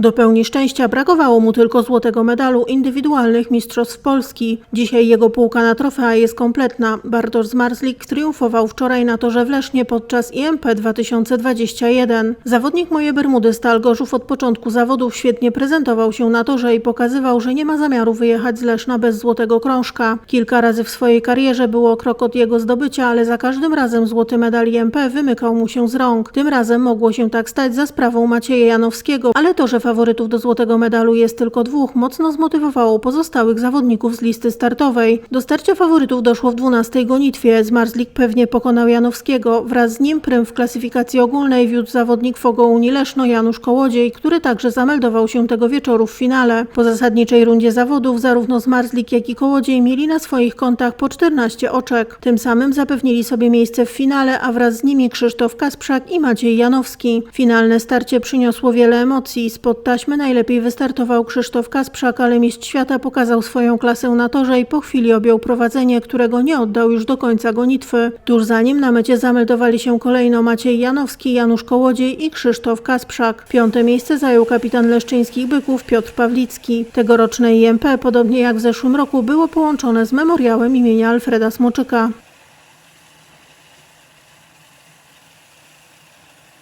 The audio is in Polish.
Do pełni szczęścia brakowało mu tylko złotego medalu indywidualnych Mistrzostw Polski. Dzisiaj jego półka na trofea jest kompletna. Bartosz Zmarzlik triumfował wczoraj na torze w Lesznie podczas IMP 2021. Zawodnik Moje Bermudy Stal Gorzów od początku zawodów świetnie prezentował się na torze i pokazywał, że nie ma zamiaru wyjechać z Leszna bez złotego krążka. Kilka razy w swojej karierze było krok od jego zdobycia, ale za każdym razem złoty medal IMP wymykał mu się z rąk. Tym razem mogło się tak stać za sprawą Macieja Janowskiego, ale to, że faworytów do złotego medalu jest tylko dwóch, mocno zmotywowało pozostałych zawodników z listy startowej. Do starcia faworytów doszło w 12 gonitwie. Zmarzlik pewnie pokonał Janowskiego. Wraz z nim prym w klasyfikacji ogólnej wiódł zawodnik Fogo Unii Leszno Janusz Kołodziej, który także zameldował się tego wieczoru w finale. Po zasadniczej rundzie zawodów zarówno Zmarzlik, jak i Kołodziej mieli na swoich kontach po 14 oczek. Tym samym zapewnili sobie miejsce w finale, a wraz z nimi Krzysztof Kasprzak i Maciej Janowski. Finalne starcie przyniosło wiele emocji. Spod taśmy najlepiej wystartował Krzysztof Kasprzak, ale mistrz świata pokazał swoją klasę na torze i po chwili objął prowadzenie, którego nie oddał już do końca gonitwy. Tuż za nim na mecie zameldowali się kolejno Maciej Janowski, Janusz Kołodziej i Krzysztof Kasprzak. Piąte miejsce zajął kapitan leszczyńskich byków Piotr Pawlicki. Tegoroczne IMP, podobnie jak w zeszłym roku, było połączone z memoriałem imienia Alfreda Smoczyka.